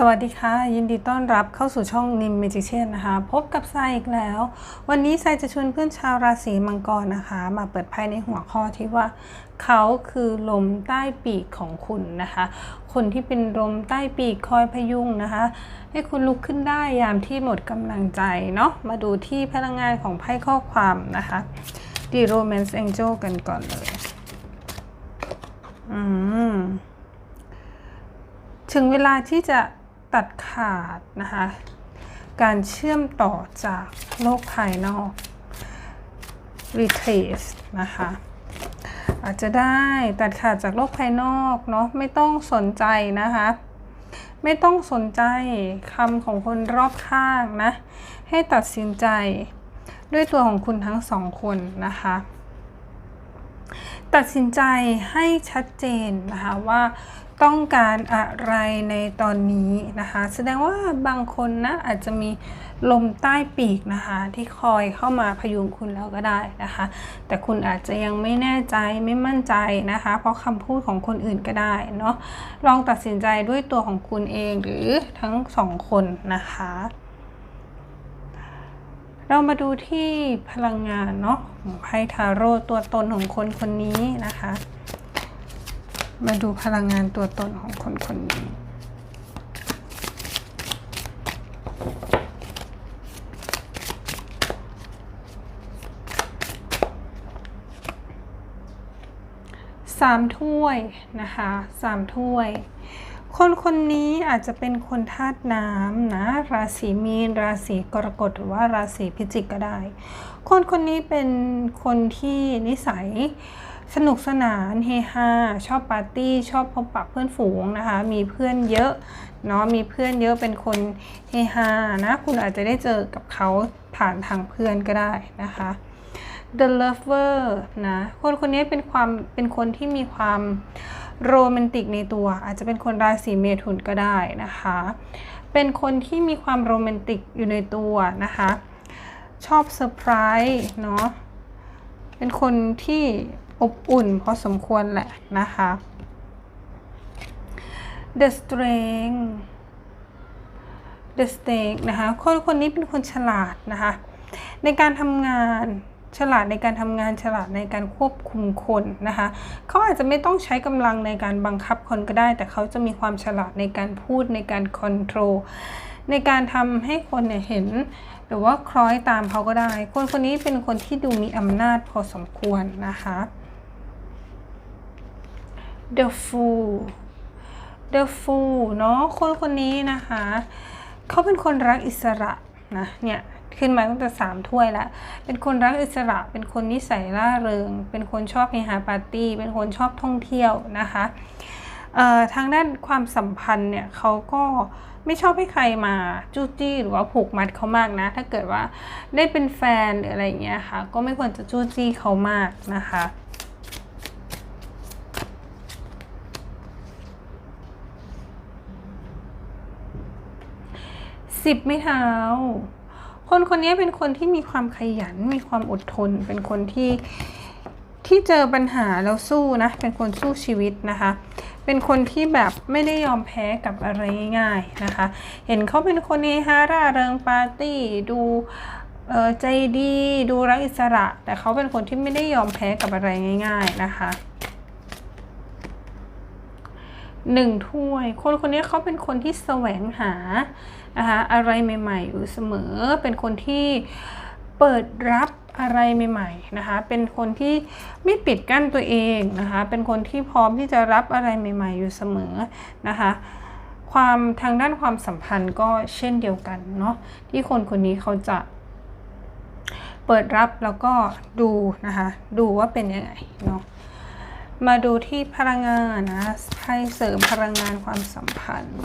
สวัสดีค่ะ ยินดีต้อนรับเข้าสู่ช่องนิมเมจิเชนนะคะ พบกับทรายอีกแล้ว วันนี้ทรายจะชวนเพื่อนชาวราศีมังกรนะคะ มาเปิดไพ่ในหัวข้อที่ว่า เขาคือลมใต้ปีกของคุณนะคะ คนที่เป็นลมใต้ปีกคอยพยุงนะคะ ให้คุณลุกขึ้นได้ยามที่หมดกำลังใจเนาะมาดูที่พลังงานของไพ่ข้อความนะคะดี Romance Angel กันก่อนเลย อืมถึงเวลาที่จะ ตัดขาดนะคะ การเชื่อมต่อจากโลกภายนอก retrace นะคะอาจจะได้ตัดขาดจากโลกภายนอกเนาะไม่ต้องสนใจนะคะ ไม่ต้องสนใจคำของคนรอบข้างนะ ให้ตัดสินใจด้วยตัวของคุณทั้งสองคนนะคะ ตัดสินใจให้ชัดเจนนะคะว่า ต้องการอะไรในตอนนี้นะคะ แสดงว่าบางคนนะอาจจะมีลมใต้ปีกนะคะ ที่คอยเข้ามาพยุงคุณแล้วก็ได้นะคะ แต่คุณอาจจะยังไม่แน่ใจไม่มั่นใจนะคะ เพราะคำพูดของคนอื่นก็ได้เนาะลองตัดสินใจด้วยตัวของคุณเองหรือทั้งสองคนนะคะ เรามาดูที่พลังงานเนาะของไพ่ทาโร่ตัวตนของคนคนนี้นะคะ มาดูพลังงานตัวตนของคนคนนี้สามถ้วยนะคะสามถ้วย คนคนนี้อาจจะเป็นคนธาตุน้ำนะราศีมีน ราศีกรกฎหรือว่าราศีพิจิกก็ได้ คนคนนี้เป็นคนที่นิสัย สนุกสนานเฮฮาชอบปาร์ตี้ชอบพบปะเพื่อนฝูงนะคะ มีเพื่อนเยอะเนาะมีเพื่อนเยอะเป็นคนเฮฮานะคุณอาจจะได้เจอกับเขาผ่านทางเพื่อนก็ได้นะคะ The Lover นะคนคนนี้เป็นความเป็นคนที่มีความโรแมนติกในตัว อาจจะเป็นคนราศีเมถุนก็ได้นะคะ เป็นคนที่มีความโรแมนติกอยู่ในตัวนะคะ ชอบเซอร์ไพรส์เนาะเป็นคนที่ อบอุ่นพอสมควรแหละนะคะ The Strength The Strength นะคะคนคนนี้เป็นคนฉลาดนะคะ ในการทำงานฉลาดในการทำงานฉลาดในการควบคุมคนนะคะเขาอาจจะไม่ต้องใช้กำลังในการบังคับคนก็ได้ แต่เขาจะมีความฉลาดในการพูดในการคอนโทรลในการทำให้คนเนี่ยเห็น หรือว่าคล้อยตามเขาก็ได้ คนคนนี้เป็นคนที่ดูมีอำนาจพอสมควรนะคะ The Fool The Fool เนาะคนคนนี้นะคะ เขาเป็นคนรักอิสระนะเนี่ยขึ้นมาตั้งแต่สามถ้วยแล้วเป็นคนรักอิสระ เป็นคนนิสัยร่าเริง เป็นคนชอบเฮฮาปาร์ตี้ เป็นคนชอบท่องเที่ยวนะคะทางด้านความสัมพันธ์เนี่ยเขาก็ไม่ชอบให้ใครมาจู้จี้หรือว่าผูกมัดเขามากนะ ถ้าเกิดว่าได้เป็นแฟนหรืออะไรอย่างเงี้ยค่ะ ก็ไม่ควรจะจู้จี้เขามากนะคะ สิบไม่เท้า คนคนนี้เป็นคนที่มีความขยัน มีความอดทน เป็นคนที่ที่เจอปัญหาแล้วสู้นะ เป็นคนสู้ชีวิตนะคะ เป็นคนที่แบบไม่ได้ยอมแพ้กับอะไรง่ายๆนะคะ เห็นเขาเป็นคนเฮฮาร่าเริงปาร์ตี้ดูใจดีดูรักอิสระ แต่เขาเป็นคนที่ไม่ได้ยอมแพ้กับอะไรง่าย ๆนะคะหนึ่งถ้วย คนคนนี้เขาเป็นคนที่แสวงหา นะคะอะไรใหม่ๆอยู่เสมอ เป็นคนที่เปิดรับอะไรใหม่ๆนะคะ เป็นคนที่ไม่ปิดกั้นตัวเองนะคะ เป็นคนที่พร้อมที่จะรับอะไรใหม่ ๆ อยู่เสมอนะคะ ความทางด้านความสัมพันธ์ก็เช่นเดียวกันเนาะ ที่คนคนนี้เขาจะเปิดรับแล้วก็ดูนะคะ ดูว่าเป็นยังไงเนาะ มาดูที่พลังงานนะไพ่เสริมพลังงานความสัมพันธ์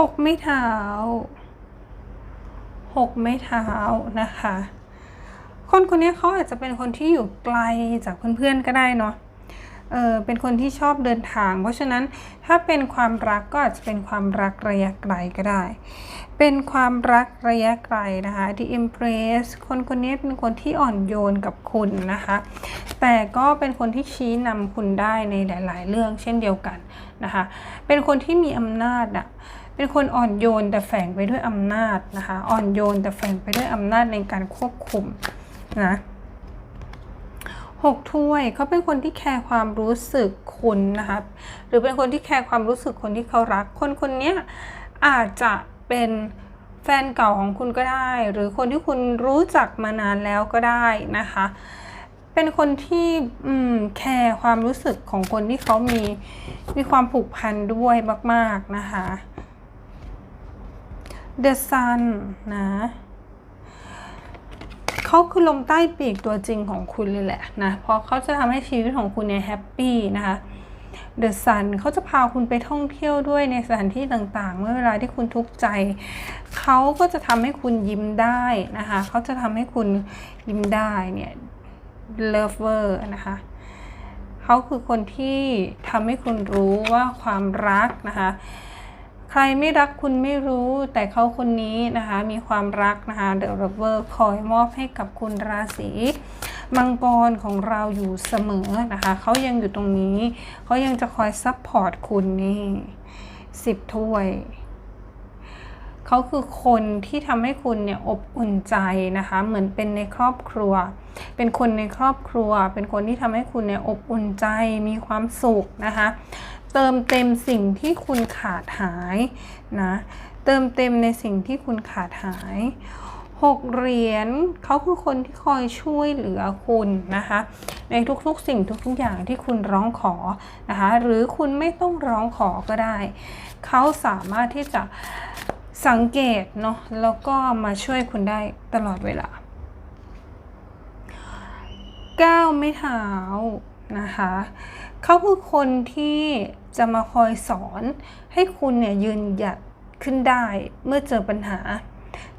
หกไม่เท้าหกไม่เท้านะคะ คนคนนี้เขาอาจจะเป็นคนที่อยู่ไกลจากเพื่อนๆก็ได้เนาะเออเป็นคนที่ชอบเดินทาง เพราะฉะนั้นถ้าเป็นความรักก็อาจจะเป็นความรักระยะไกลก็ได้ เป็นความรักระยะไกลนะคะที่ impress คนคนนี้เป็นคนที่อ่อนโยนกับคุณนะคะ แต่ก็เป็นคนที่ชี้นำคุณได้ในหลาย ๆ เรื่องเช่นเดียวกันนะคะ เป็นคนที่มีอำนาจอะ เป็นคนอ่อนโยนแต่แฝงไปด้วยอำนาจนะคะ อ่อนโยนแต่แฝงไปด้วยอำนาจในการควบคุมนะหกถ้วยเขาเป็นคนที่แคร์ความรู้สึกคุณนะคะหรือเป็นคนที่แคร์ความรู้สึกคนที่เขารัก คนคนนี้อาจจะเป็นแฟนเก่าของคุณก็ได้ หรือคนที่คุณรู้จักมานานแล้วก็ได้นะคะ เป็นคนที่แคร์ความรู้สึกของคนที่เขามีมีความผูกพันด้วยมาก ๆนะคะ The Sun นะเขาคือลมใต้ปีกตัวจริงของคุณเลยแหละนะเพราะเขาจะทำให้ชีวิตของคุณเนี่ยแฮปปี้นะคะเดอะซันเขาจะพาคุณไปท่องเที่ยวด้วยในสถานที่ต่างๆ เมื่อเวลาที่คุณทุกข์ใจ เขาก็จะทำให้คุณยิ้มได้นะคะเขาจะทำให้คุณยิ้มได้เนี่ยเลิฟเวอร์นะคะเขาคือคนที่ทำให้คุณรู้ว่าความรักนะคะ ใครไม่รักคุณไม่รู้ แต่เขาคนนี้นะคะ มีความรักนะคะเดอะ o เวอร์คอยมอบให้กับคุณราศีมังกรของเราอยู่เสมอนะคะ เขายังอยู่ตรงนี้ เขายังจะคอยซัพพอร์ตคุณนี่สิบถ้วย เขาคือคนที่ทำให้คุณเนี่ยอบอุ่นใจนะคะ เหมือนเป็นในครอบครัว เป็นคนในครอบครัว เป็นคนที่ทำให้คุณเนี่ยอบอุ่นใจ มีความสุขนะคะ เติมเต็มสิ่งที่คุณขาดหายนะ เติมเต็มในสิ่งที่คุณขาดหายหกเหรียญเขาคือคนที่คอยช่วยเหลือคุณนะคะ ในทุกๆสิ่งทุกๆอย่างที่คุณร้องขอนะคะหรือคุณไม่ต้องร้องขอก็ได้ เขาสามารถที่จะสังเกตเนาะแล้วก็มาช่วยคุณได้ตลอดเวลาก้าวไม่เท้านะคะเขาคือคนที่ จะมาคอยสอนให้คุณเนี่ยยืนหยัดขึ้นได้เมื่อเจอปัญหา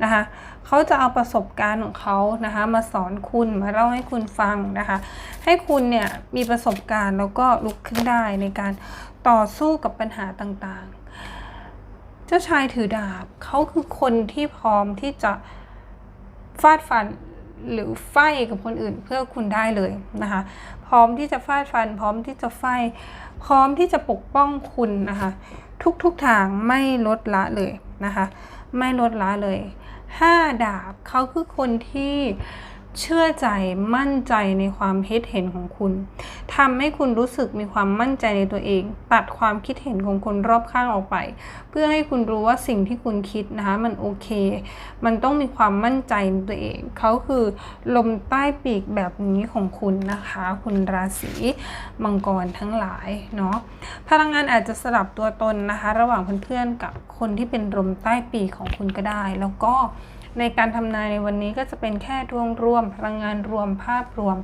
นะคะเขาจะเอาประสบการณ์ของเขานะคะมาสอนคุณมาเล่าให้คุณฟังนะคะ ให้คุณเนี่ยมีประสบการณ์แล้วก็ลุกขึ้นได้ในการต่อสู้กับปัญหาต่างๆ เจ้าชายถือดาบเขาคือคนที่พร้อมที่จะฟาดฟัน หรือไฟกับคนอื่นเพื่อคุณได้เลยนะคะ พร้อมที่จะฟาดฟัน พร้อมที่จะไฟ พร้อมที่จะปกป้องคุณนะคะ ทุกๆทางไม่ลดละเลยนะคะ ไม่ลดละเลยห้าดาบเขาคือคนที่ เชื่อใจมั่นใจในความคิดเห็นของคุณทำให้คุณรู้สึกมีความมั่นใจในตัวเอง ตัดความคิดเห็นของคนรอบข้างออกไป เพื่อให้คุณรู้ว่าสิ่งที่คุณคิดนะคะมันโอเค มันต้องมีความมั่นใจในตัวเอง เขาคือลมใต้ปีกแบบนี้ของคุณนะคะ คุณราศีมังกรทั้งหลายเนาะพลังงานอาจจะสลับตัวตนนะคะ ระหว่างเพื่อนๆกับคนที่เป็นลมใต้ปีกของคุณก็ได้ แล้วก็ ในการทำนายในวันนี้ก็จะเป็นแค่ดวงรวมพลังงานรวมภาพรวม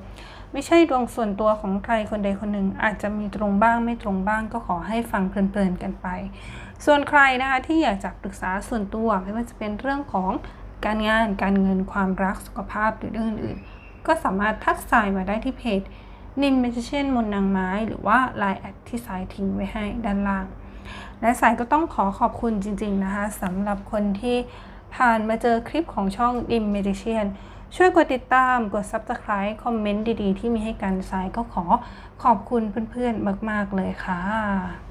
ไม่ใช่ดวงส่วนตัวของใครคนใดคนหนึ่ง อาจจะมีตรงบ้างไม่ตรงบ้างก็ขอให้ฟังเพลินๆกันไป ส่วนใครนะคะที่อยากจะปรึกษาส่วนตัวไม่ว่าจะเป็นเรื่องของการงานการเงินความรักสุขภาพหรือเรื่องอื่นๆก็สามารถทักสายมาได้ที่เพจนินเมจิเช่นมนนางไม้ หรือว่าไลน์แอดที่สายทิ้งไว้ให้ด้านล่าง และสายก็ต้องขอขอบคุณจริง ๆ นะคะสำหรับคนที่ ผ่านมาเจอคลิปของช่อง Dim Medician ช่วยกดติดตาม กด Subscribe คอมเมนต์ดีๆ ที่มีให้กันสายก็ขอขอบคุณเพื่อนๆ มาก ๆ เลยค่ะ